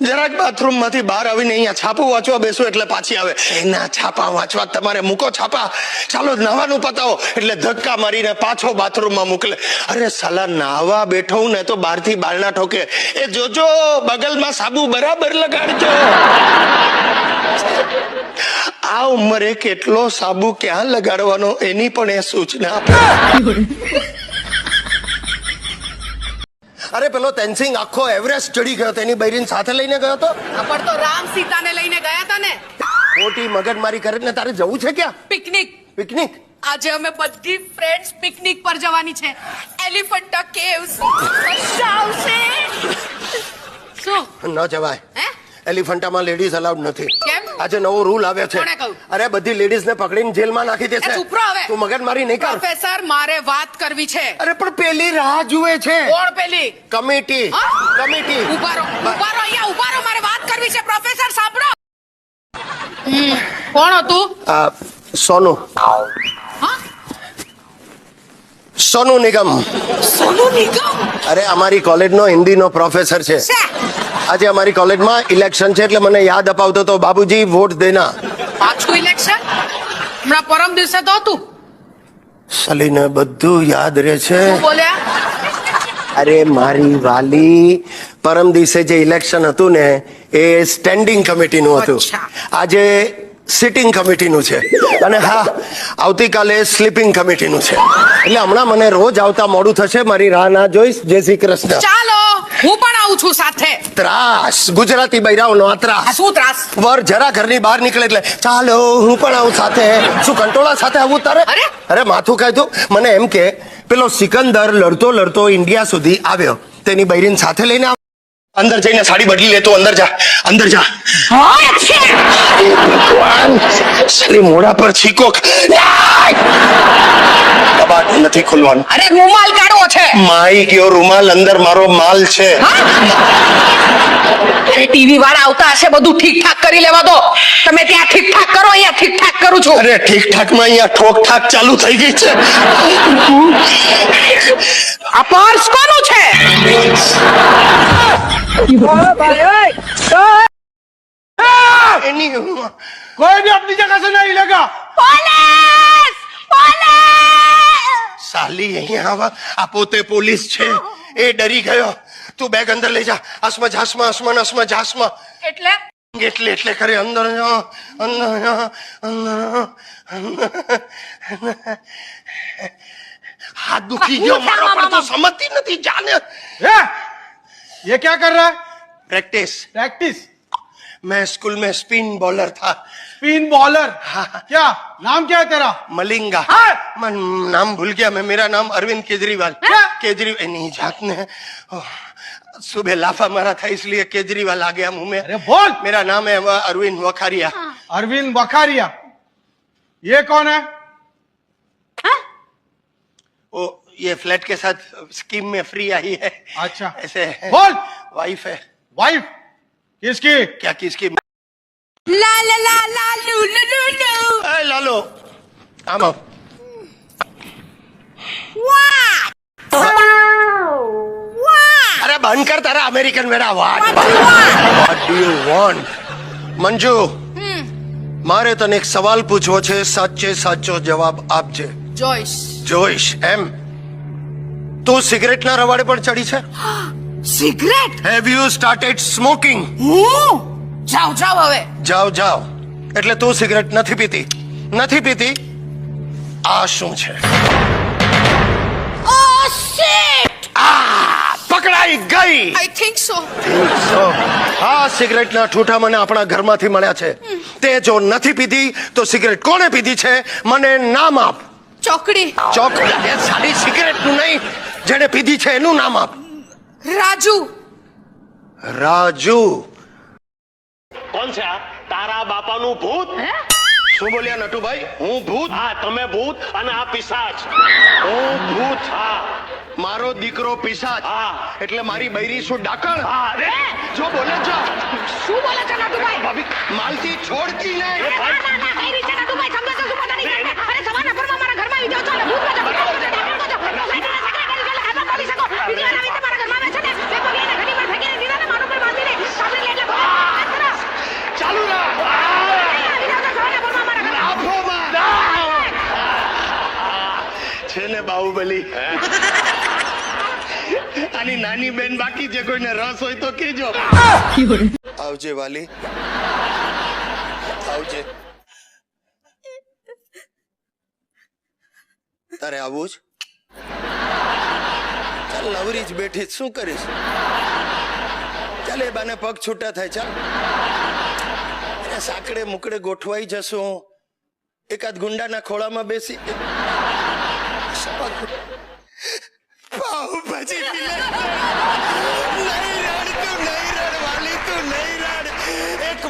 જરાક બાથરૂમમાંથી બહાર આવીને અહીંયા છાપું વાંચવા બેસો એટલે પાછી આવે. એના છાપા વાંચવા તમારે મૂકો છાપા. ચાલો નાવાનું પતાવો. એટલે ધક્કા મારીને પાછો બાથરૂમમાં મોકલે. અરે સાલા નાવા બેઠો ને તો બહારથી બારણા ઠોકે. એ જોજો, બગલમાં સાબુ બરાબર લગાડજો. આ ઉંમરે કેટલો સાબુ ક્યાં લગાડવાનો એની પણ એ સૂચના આપે. અરે પેલો તેનસિંગ આખો એવરેસ્ટ ચડી ગયો તેની બૈરીન સાથે લઈને ગયો તો? પણ તો રામ સીતાને લઈને ગયા હતા ને. ખોટી મગજમારી કરે ને તારે જવું છે ક્યાં? પિકનિક પિકનિક આજે અમે બધી ફ્રેન્ડ્સ પિકનિક પર જવાની છે. એલિફન્ટા કેવ્સ આવશે શું ન જવાય. હે? એલિફન્ટામાં લેડીઝ અલાઉડ નથી. આજે નવો રૂલ આવ્યો છે. અરે બધી લેડીઝ ને પકડીને જેલમાં નાખી દેશે. તું મગજ મારી નહીં કર. પ્રોફેસર મારે વાત કરવી છે. અરે પણ પેલી રાહ જુએ છે. કોણ પેલી? કમિટી. કમિટી. ઉભારો ઉભારો અહીંયા ઉભારો મારે વાત કરવી છે. પ્રોફેસર સાંભળો. કોણ હતું? સોનુ. સોનુ નિગમ. સોનુ નિગમ? અરે અમારી કોલેજનો હિન્દીનો પ્રોફેસર છે. આજે અમારી કોલેજમાં ઇલેક્શન છે એટલે મને યાદ અપાવતો તો બાબુજી વોટ દેના. પાછું ઇલેક્શન હમણાં પરમ દિવસે તો હતું. સલીને બધું યાદ રહે છે. બોલ્યા? અરે મારી વાલી પરમ દિવસે જે ઇલેક્શન હતું ને એ સ્ટેન્ડિંગ કમિટીનું હતું. આજે સિટિંગ કમિટીનું છે. અને હા આવતીકાલે સ્લીપિંગ કમિટીનું છે. એટલે હમણાં મને રોજ આવતા મોડું થશે મારી રાહ ના જોઈશ. જય શ્રી કૃષ્ણ. ચાલો હું પણ આવું છું સાથે. ત્રાસ. ગુજરાતી બૈરાઓનો આ ત્રાસ. શું ત્રાસ? વર જરા ઘરની બહાર નીકળે એટલે ચાલો હું પણ આવું સાથે. શું કંટોળા સાથે આવું તારે? અરે! અરે માથું ખાય મને એમ કે પેલો સિકંદર લડતો લડતો ઇન્ડિયા સુધી આવ્યો. તેની બૈરીન સાથે લઈને આવ. અંદર જઈને સાડી બદલી લેતો અંદર જા. અંદર જા. ભગવાન. સાલી મોઢા પર છીકો કબાટ નથી ખોલવાનું. અરે રૂમાલ કાઢો છે. માઈ ગયો રૂમાલ અંદર મારો માલ છે. અરે ટીવી વાળા આવતા હશે બધું ઠીક ઠાક કરી લેવા દો. તમે ત્યાં ઠીક ઠાક કરો અહીંયા ઠીક ઠાક કરું છું. અરે ઠીક ઠાકમાં અહીંયા ઠોક ઠાક ચાલુ થઈ ગઈ છે. આ પર્સ કોનું છે? એની कोई भी अपनी जगह से नहीं हिलेगा પોલીસ પોલીસ સાલી અહીંયા આવા આ પોતે પોલીસ છે એ ડરી ગયો તું બેગ અંદર લઈ જા આસમા જાસમા આસમા આસમા જાસમા એટલે એટલે એટલે કરે અંદર જા, અંદર જા, અંદર અંદર. હાથ દુખી ગયો મારો પણ તો સમજતી નથી જાને ए, ये क्या कर रहा है પ્રેક્ટિસ प्रैक्टिस मैं स्कूल में स्पिन बॉलर था। Spin bowler? हाँ। क्या? नाम क्या है तेरा? मलिंगा। हाँ। मैं नाम भूल गया मैं। मेरा नाम अरविंद केजरीवाल। क्या? केजरीवाल नहीं जात ने सुबह लाफा मारा था इसलिए केजरीवाल आ गया मुँह में। अरे बोल। मेरा नाम है वह अरविंद वखारिया। अरविंद वखारिया। ये कौन है? वो ये फ्लैट के साथ स्कीम में फ्री आई है। अच्छा। ऐसे बोल। वाइफ है। वाइफ? किसकी क्या किसकी લા લા લા લા લુ લુ લુ લુ ए, लालो आम आओ। अरे बंद कर तारा अमेरिकन मेरा what what do you want Manju મારે તને એક સવાલ પૂછવો છે સાચે સાચો જવાબ આપજે જોઈશ જોઈશ એમ તું સિગરેટના રવાડે પર ચડી છે cigarette? Have you started smoking હું? જાવ જાવ હવે. જાઓ જાઓ. એટલે તું સિગરેટ નથી પીતી? નથી પીતી? આ શું છે? Oh shit! આ પકડાઈ ગઈ! આઈ થિંક સો સો, આ સિગરેટના ઠૂઠા મને આપણા ઘરમાંથી મળ્યા છે. તે જો નથી પીધી તો સિગરેટ કોણે પીધી છે? મને નામ આપ. ચોકડી. ચોકડી સારી સિગરેટનું નહીં જેણે પીધી છે એનું નામ આપ. રાજુ રાજુ કોણ છે આ તારા બાપાનું ભૂત શું બોલ્યા નટુભાઈ હું ભૂત હા તમે ભૂત અને આ પિશાચ હું ભૂત હા મારો દીકરો પિશાચ હા. એટલે મારી બૈરી શું ડાકણ હા રે જો બોલે છો શું બોલે છે નટુભાઈ ભાભી માલથી છોડતી નહીં ના ના ના બૈરી છે નટુભાઈ સમજો છો શું પતા નહીં અરે સવારના ઘરમાં મારા ઘરમાં આવી જાવ છો ને ભૂત બચો ભૂત બચો ડાકણ બચો સાઈડના સગડા કરી છો એટલે ખાતા પાડી શકો બીજી વાર આવી તમારા ઘરમાં આવે છે ને બે પગે એને ઘડી પર ફેંકીને દીધા ને મારું પર બાંધીને સાંભળી લે એટલે બાહુબલી. આની નાની બેન બાકી છે કોઈને રસ હોય તો કેજો આવજે વાલી. આવજે. તારે આવું જ? ચાલ નવરી જ બેઠી શું કરીશ? ચાલ એ બાને પગ છૂટા થાય ચાલ. સાકડે મુકડે ગોઠવાઈ જશું. એકાદ ગુંડાના ખોળામાં બેસી પાવભાજી પી લે. નહીં રડ તું, નહીં રડ વાલી તું, નહીં રડ. એક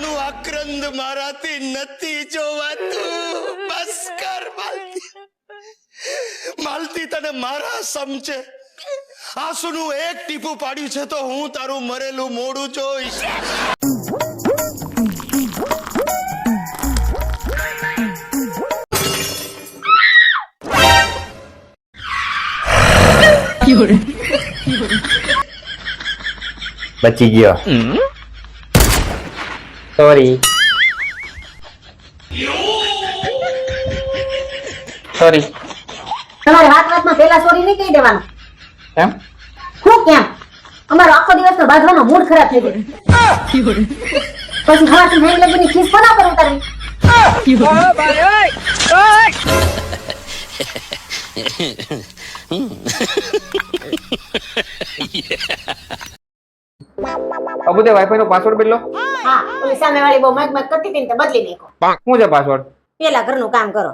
માતાનું આક્રંદ મારાથી નથી જોવાતું. બસ કર માલતી. માલતી તને મારા સમજે. આંસુનું એક ટીપું પાડ્યું છે તો હું તારું મરેલું મોડું જોઈશ. બચી ગયો. સોરી સોરી તમારે વાત વાતમાં પેલા સોરી નહીં કહી દેવાનું. કેમ હું કેમ? અમારો આખો દિવસનો બાંધવાનો મૂડ ખરાબ થઈ ગયો. પછી હવાથી નહીં લગીની ખીસ કોના પર ઉતારવી? અબુ તે વાઈફાઈ નો પાસવર્ડ બદલો. હા ઓલી સામે વાળી બહુ મગ મગ કરતી હતી ને તે બદલી નાખો શું છે પાસવર્ડ પેલા ઘરનું કામ કરો.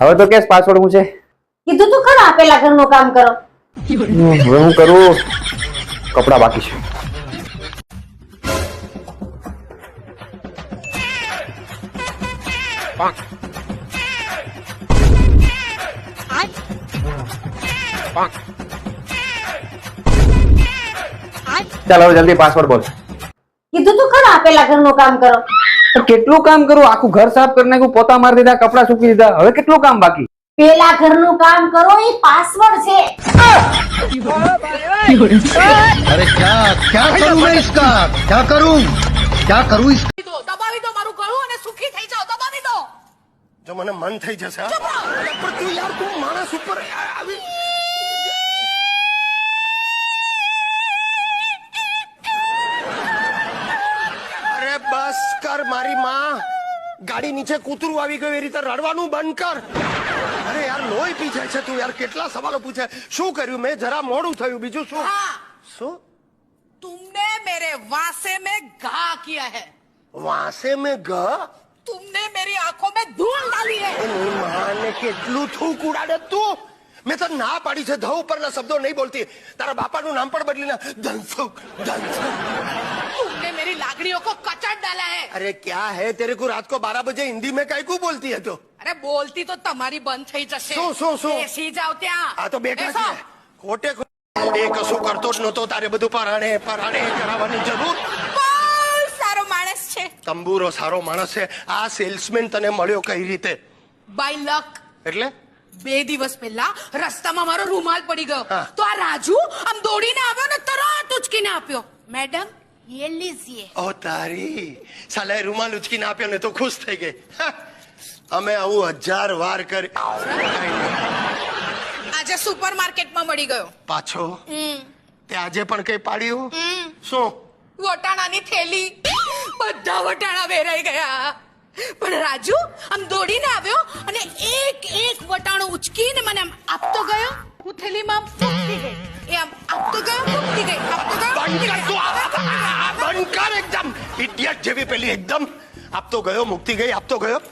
હવે તો કેસ પાસવર્ડ હું છે? કીધું તું ખરા પેલા ઘરનું કામ કરો. હવે હું કરું? કપડા બાકી છે. ચાલો હવે જલ્દી પાસવર્ડ બોલ. કીધું તો ખરા પેલા ઘરનું કામ કરો. કેટલું કામ કરું? આખું ઘર સાફ કરી નાખ્યું પોતા મારી દીધા કપડા સૂકી દીધા. હવે કેટલું કામ બાકી? પેલા ઘરનું કામ કરો એ પાસવર્ડ છે. અરે ક્યાં ક્યાં કરું મેં ઇસકા? ક્યા કરું? ક્યાં કરું ઇસકા? દબાવી દો મારું ગળું અને સુખી થઈ જાઓ દબાવી દો. જો મને મન થઈ જશે પણ તું યાર તું માણસ ઉપર આવી કર મારી માં ગાડી નીચે કૂતરું આવી ગયું એ રીતે રડવાનું બંધ કર અરે યાર લોહી પી જાય છે તું યાર કેટલા સવાલો પૂછે શું કર્યું મેં જરા મોડું થયું બીજું શું हाँ શું तुमने मेरे वासे में घा किया है વાસે મેં ગ तुमने मेरी आंखों में धूल डाली है એની માને કેટલું થૂક ઉડાડે તું મેં તો ના પાડી છે ધ ઉપરના શબ્દો નહીં બોલતી તારા બાપાનું નામ પણ બદલીને ધનસુખ ધનસુખ तुमने मेरी लागड़ियों को कचड़ डाला है अरे क्या है तेरे को रात को बारह बजे हिंदी में काय को बोलती है तो અરે બોલતી તો તમારી બંધ થઈ જશે શું, શું, શું? બેસી જાવ ત્યાં આ તો બેઠા બેસો. છે ખોટે ખો- એ કશું કરતો જ નતો તારે બધું પરાણે પરાણે કરાવવાની જરૂર બહુ સારો માણસ છે તંબુરો સારો માણસ છે આ સેલ્સમેન તને મળ્યો કઈ રીતે બાય લક એટલે બે દિવસ પહેલા રસ્તામાં મારો રૂમાલ પડી ગયો હા. તો આ રાજુ આમ દોડીને આવ્યો ને તરત ઉચકીને આપ્યો મેડમ ये लीजिए ઓ તારી સાલે રૂમાલ ઉચકીને આપ્યો ને તો ખુશ થઈ ગઈ હા. અમે આવું હજાર વાર કરી કાંઈ નહીં. આજે સુપરમાર્કેટમાં મળી ગયો પાછો હમ, તે આજે પણ કઈ પાડ્યું હમ. શું વટાણાની થેલી બધા વટાણા વેરાઈ ગયા પણ રાજુ, આમ દોડીને આવ્યો અને એક એક વટાણું ઉચકીને મને આમ આપતો ગયો. હું થેલીમાં આમ ગઈ. એ આમ આપતો ગયો મૂકતી ગઈ. આપતો ગયો મૂકતી બંધ કર તું ગઈ. આ- આ- આ, બંધ કર એકદમ. ઇડિયટ જેવી પેલી એકદમ. આપતો ગયો, મુક્તિ ગઈ, આપતો ગયો.